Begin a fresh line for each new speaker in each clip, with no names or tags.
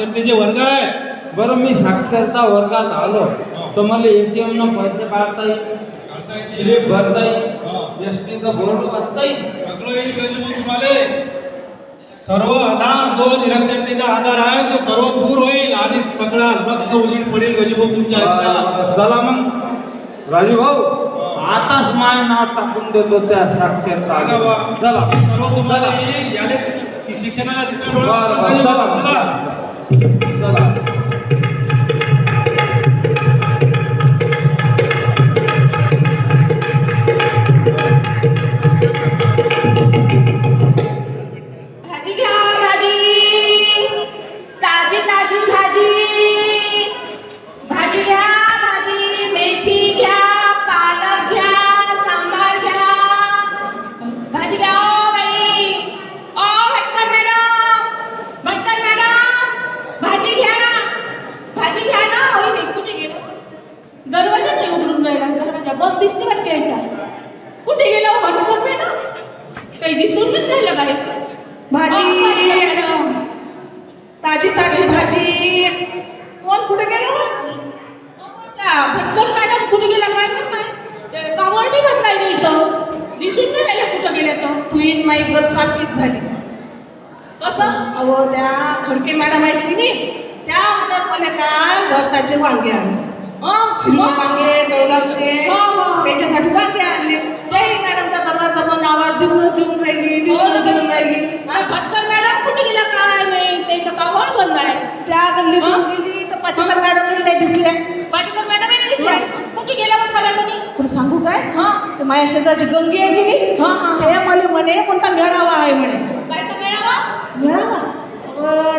साक्षरतेचे वर्ग आहे
बरं मी साक्षरता वर्गात आलो तर मला एटीएम न पैसे काढता येईल स्लिप भरता येईल एस टीचं बोर्ड वाचता येईल.
सगळं येईल तुम्हाला. सर्व आधार जो निरक्षरतेचा आधार आहे तो सर्व दूर होईल आणि सगळा मस्त उजेड पडेल गजबो तुमच्या आयुष्यात.
चला मग. राजू भाऊ आताच माय नाव टाकून देतो त्या साक्षरता. चला
सर्व तुम्हाला. याले शिक्षणाला
चला.
चला.
दरवाजा नाही उघडून राहिला. दरवाजा बंद दिसते वाटते यायचा. कुठे गेला हो? भटकन मॅडम काही दिसूनच राहिलं बाई भाजी. ताजी ताजी भाजी. कोण कुठे गेलो भटकन मॅडम कुठे गेला काय माहीत नाही. कावड बी बंद द्यायचं दिसून नाही राहिलं कुठं गेल्या तर.
तुईन माई गत सारखीच झाली.
कसं?
अहो त्या खडके मॅडम आहेत की नाही त्या म्हणत मला काय भरताचे वांगे आणले.
हं? मग?
वांगे जळगावचे.
हो, हो.
त्याच्यासाठी वांगे आणले. त्याही मॅडमचा दरवाजा बंद आवाज देऊनच देऊन राहिली देऊनच देऊन राहिली.
अरे भटकन मॅडम कुठे गेला काय नाही त्याचं कावड बंद आहे.
त्या गल्लीतून
हं?
गेली तर पाठीकर मॅडम नाही दिसल्या.
पाठीवर मॅडम नाही दिसल्या? कुठे गेला साला कोणी
तुला सांगू काय?
हं?
ते माझ्या शेजारची गंगी आहे की नाही?
हं, हं.
ते मला म्हणे कोणता मेळावा आहे? म्हणे.
काय मेळावा?
मेळावा?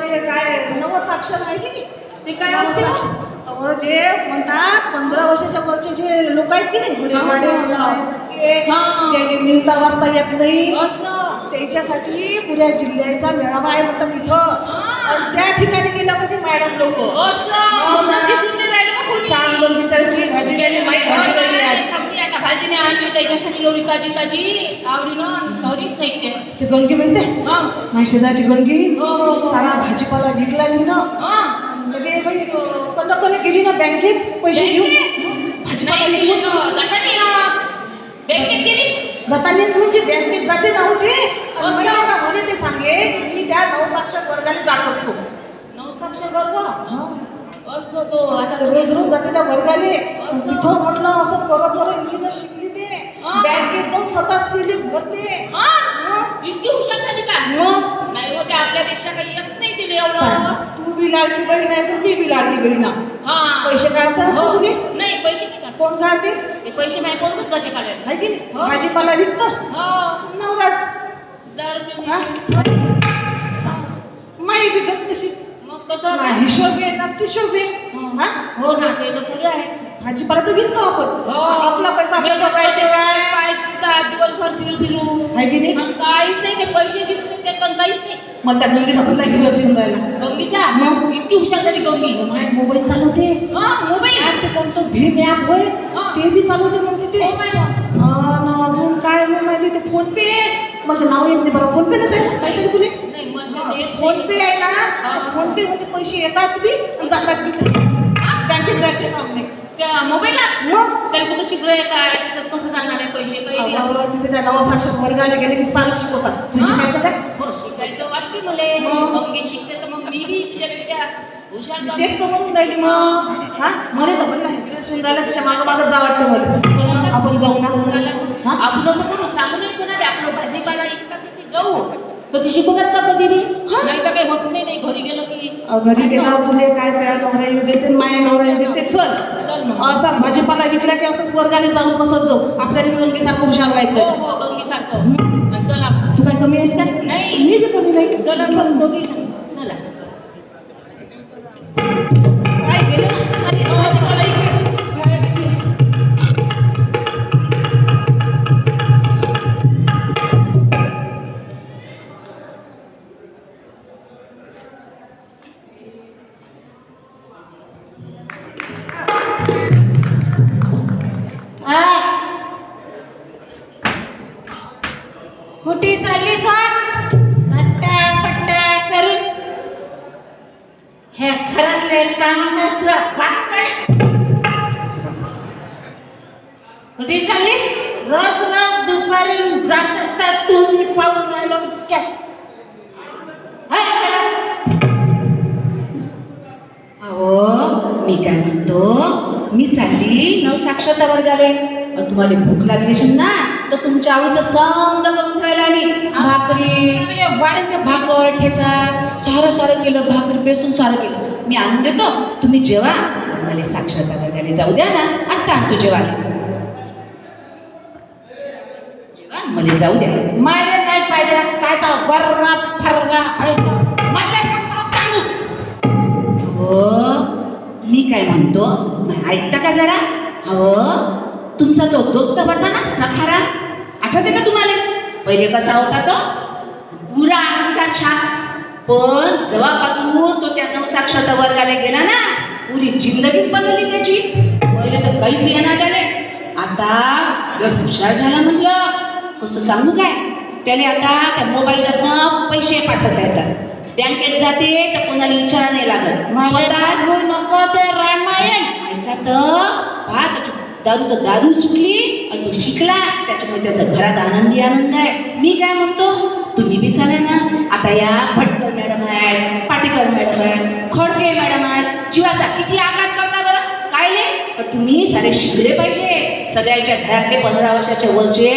ते काय नवसाक्षर आहे की नाही?
ते काय असते हो?
जे म्हणतात पंधरा वर्षाच्या वरचे जे लोक आहेत की नाही. ज्यांनी लिहिता वाचता येत नाही
असं.
त्याच्यासाठी पुऱ्या जिल्ह्याचा मेळावा आहे म्हणतात इथं. त्या ठिकाणी गेल्या होती मॅडम लोक.
असं.
हो बिचारी भाजी गेली
भाजीने आणली त्याच्यासाठी एवढी ताजी ताजी आवडीनं नाही ते.
ते गंगी म्हणते
हं.
माझ्या शेजारची गंगी?
हो, हो.
सारा भाजीपाला विकला नाही ना
हं.
लगे बाई कोणा कोणी गेली ना बँकेत पैसे घेऊन.
बँकेत गेली
जाताना म्हणजे बँकेत जाते नव्हते? मला आता म्हणे ते सांगे की मी त्या नवसाक्षर वर्गाने जात असतो.
नवसाक्षर वर्ग? असं तो
आता रोज रोज जाते त्या वर्गाने? तिथं म्हटलं असं करत करत लिहिणं शिकली ते. बँकेत जाऊन स्वतः सिलिप भरते.
हं? इतकी हुशार झाली का? नाही हो ते आपल्यापेक्षा काही येत नाही तिला एवढं.
बी लाडकी बहीण आहेस आणि मी बी लाडकी बहीण आहे.
हा.
पैसे काढतात
हो.
तुम्ही?
नाही पैसे नाही काढत.
कोण काढते?
ते पैसे नाही कोणच जाते काढायला.
आहे की नाही?
हो.
भाजीपाला विकतो?
हो.
नवराच
दारू
हा?
पिऊन.
माई बी गप तशीच
मग कसं
ना हिशोब आहे ना तिशोब आहे. हा?
हो? ना ते तर पुरे आहे.
भाजीपाला तर विकतो आपण.
हो.
आपला पैसा आपल्याला काय ते
काय तिथं दिवसभर फिरू फिरू
आहे की नाही?
मग काहीच नाही ते पैसे दिसले ते पण काहीच नाही.
मग त्या गल्लीचा आपला हिरोच येऊन राहिला
मग? इतकी हुशार झाली गंगी.
माय मोबाईल चालवते
हा मोबाईल
आणि ते कोणतं भीम ॲप होय. ते बी चालवते म्हणते ते.
हो मग.
आणि अजून काय मग माहिती? ते फोन पे मग ते नाव येत नाही बरं फोन पे नसेल ना? काहीतरी तुले
नाही मग ते येत
फोन
नाही.
पे आहे ना. फोन पे मध्ये पैसे येतात बी आणि जातात बी. बँकेत जायचे काम नाही.
त्या मोबाईलात
मग?
त्याला कुठं शिकलोय काय? त्याच्यात कसं जाणार आहे पैसे? काही.
अहो, तिथे त्या वर्गाने गेले की सारं शिकवतात. तू
हा.
शिकायचं काय?
हो शिकायचं वाटते मले.
मग?
गंगी शिकते तर मग मी बी तिच्यापेक्षा हुशार का?
तेच तर म्हणून राहिली मग? हा? मला तर पण नाही सुन राहिला मागं मागं जा वाटतं मला. आपण जाऊ ना. हा?
आपण असं करू सांगू नाही कोणाला आपलं भाजीपाला इतका किती जाऊ. तर ती शिकवतात का कधी बी? नाही तर काही होत नाही नाही. घरी गेलो की
अहो, घरी गेल्यावर तुले काय काय नवरा येऊ देते माया नवरा येऊ देते. चल.
चल मग.
असाच भाजीपाला विकला की असंच वर्गाने जाऊन बसत जाऊ. आपल्याला बी सारखं हुशार
हो
व्हायचं
हो गंगी सारखं चला.
तू काय कमी आहेस काय?
नाही.
मी बी कमी नाही.
चला चल दोघी. चला.
काय गेले? सारी भाजीपाला
हे घरातले कामाचं वाटकय कुठे चालली रोज रोज दुपारी जात असतात तुम्ही पाहून राहिलो काय
अहो मी काय म्हणतो? मी चालली नव साक्षरता वर्गाले. तुम्हाला भूक लागली असेल ना तर तुमच्या आवडीचं समजा करून ठेवायला आली. भाकरी
वाढते
भाकर ठेचा सारं सारं केलं भाकरी बेसून सारं केलं. मी आणून देतो. तुम्ही जेवा मला साक्षरता वर्गाला जाऊ द्या ना आत्ता आणतो जेवायला. मला जाऊ द्या.
मला नाही पाहिजे. काय तर. मला नको सांगू.
अहो मी काय म्हणतो? ऐकता का जरा? अहो तुमचा तो दोस्त होता ना सखारा आठवते का तुम्हाला? पहिले कसा होता तो? पुरा अंगठा छान पण जेव्हापासून तो त्या नवसाक्षरता वर्गाला गेला ना पुरी जिंदगीच बदलली त्याची. पहिले तर काहीच येणार त्याने आता जर हुशार झाला म्हटलं. कसं सांगू काय? त्याने आता त्या मोबाईलवरनं पैसे पाठवता येतात. बँकेत जाते तर कोणाला विचारा नाही लागत. स्वतः
नको ते रामायण.
ऐका तर. पहा त्याची दारू तर दारू सुटली आणि तो शिकला. त्याच्यामुळे त्याचा घरात आनंदी आनंद आहे. मी काय म्हणतो? तुम्ही बी चाला ना. आता या भटकर मॅडम आहेत पाटेकर मॅडम आहेत खडके मॅडम आहेत. जीवाचा किती आघात करता बरं? काय तर तुम्ही सारे शिकले पाहिजे. सगळ्याच्या घरातले पंधरा वर्षाच्या वरचे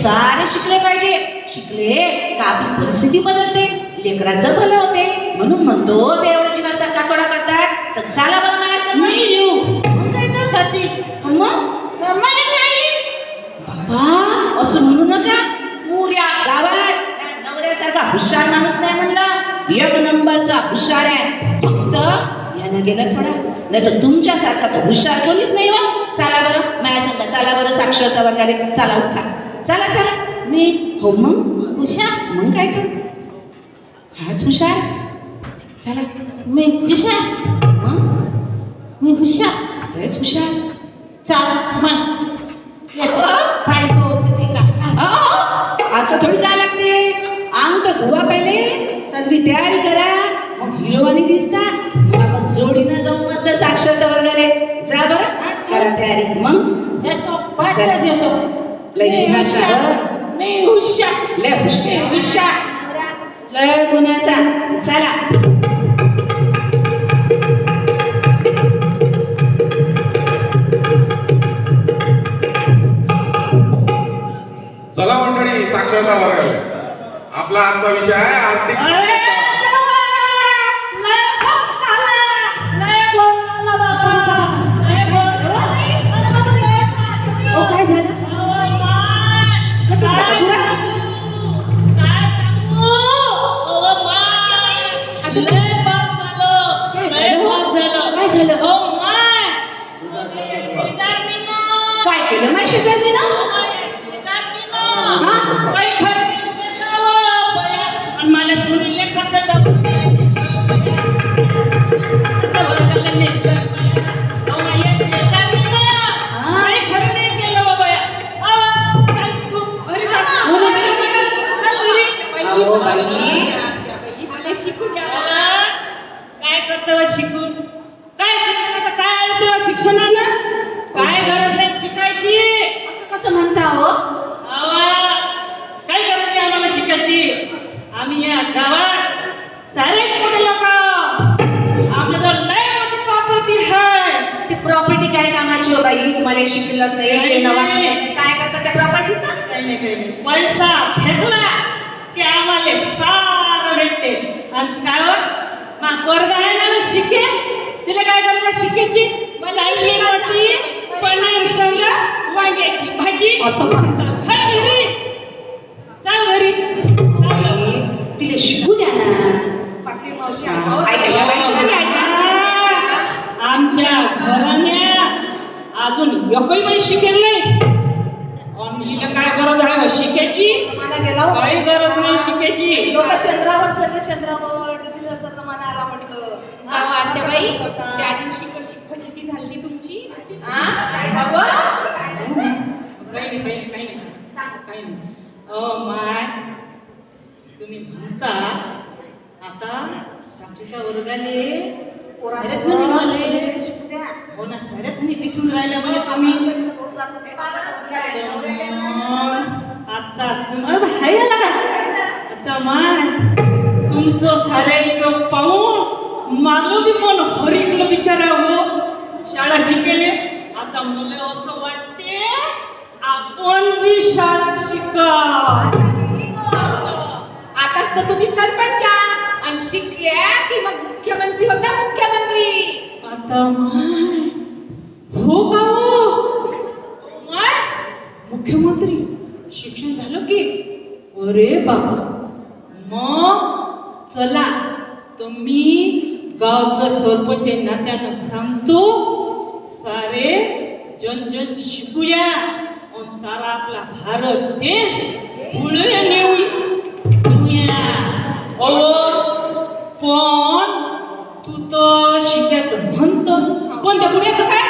सारे शिकले पाहिजे. शिकले का आपली परिस्थिती बदलते? लेकराचं भलं होते. म्हणून म्हणतो ते एवढं जीवाचा कातोडा करतात. तर चला गेलं थोडा. नाही तर तुमच्यासारखा तो हुशार कोणीच नाही वा चला बरं माझ्या सांगा चला बरं साक्षरता वर्गाने चला उठा. चला चला.
मी
हो मग?
हुशार?
मग काय तर? हाच हुशार? चला.
मी हुशार.
मग?
मी हुशार.
लयच हुशार.
चाल मग. येतो. का?
असं थोडी जायला लागते. अंग तर धुवा पहिले. साजरी तयारी करा. मग हिरोवानी दिसता. जोडीनं जाऊ मस्त साक्षरता वगैरे. जा बरं. करा तयारी. मग?
येतो पाहिजे येतो
लय
मी
गुणाचा
हुशार? मी हुशार.
लय
मी
हुशार.
हुशार
लय गुणाचा. चला.
चला मंडळी साक्षरता वर्ग आपला आजचा विषय आहे आर्थिक
अरे! माय!
शिकलंच नाही.
नाही,
येणं वाचलं
नाही.
नाही. काय करता त्या प्रॉपर्टीचं
काही नाही काही नाही. पैसा फेकला की आम्हाला सारं भेटते. आणि काय हो? मा पोरग आहे ना मी शिके. तिला काय करायचं शिकेची? चालली मोठी पनीर संग वांग्याची भाजी.
आता.
चल घरी. चाल घरी.
तिला शिकू द्या ना. कधी ऐका
आमच्या घराण्यात अजून एकही बाई शिकेल नाही. आणि हिला काय गरज आहे बा शिकायची?
जमाना गेला हो.
काही गरज नाही शिकायची.
लोक चंद्रावर चढले चंद्रावर. डिजिटलचा जमाना आला म्हटलं. हा,
आत्याबाई? त्या दिवशी कशी फजिती झाली तुमची?
हा? काय बाबा?
काही नाही काही नाही काही नाही. काही नाही. अ माय तुम्ही म्हणता आता साक्षीच्या वर्गाने हो ना मी दिसून राहिल्या म्हणजे तुम्ही. आता हाय आला का? आता माय तुमचं साऱ्याचं पाहून माझं बी मन हरिकलं बिचारा हो शाळा शिकेले. आता मला असं वाटते आपण बी शाळा शिका
आताच तर तुम्ही सरपंच आणि शिकल्या की मग मुख्यमंत्री होता
हो माय मुख्यमंत्री शिक्षण झालं की? अरे बाबा मग चला तर मी गावचं सरपंच नात्यानं सांगतो सारे जन जन शिकूया सारा आपला भारत देश पुढे नेऊ शिकायचं म्हणतो पण त्या बुड्याचं काय?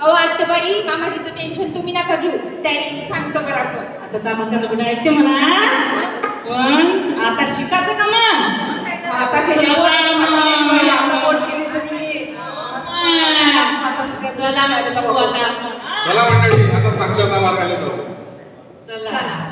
अहो आत्याबाई मामाजीचं टेन्शन तुम्ही नका घेऊ. त्याने मी सांगतो बरोबर
आता दामाकडे बुडा ऐकते म्हणा? पण आता शिकायचं का मग?
आता
आपण?
चला मंडळी आता साक्षरता मार्गाला जाऊ.
चला.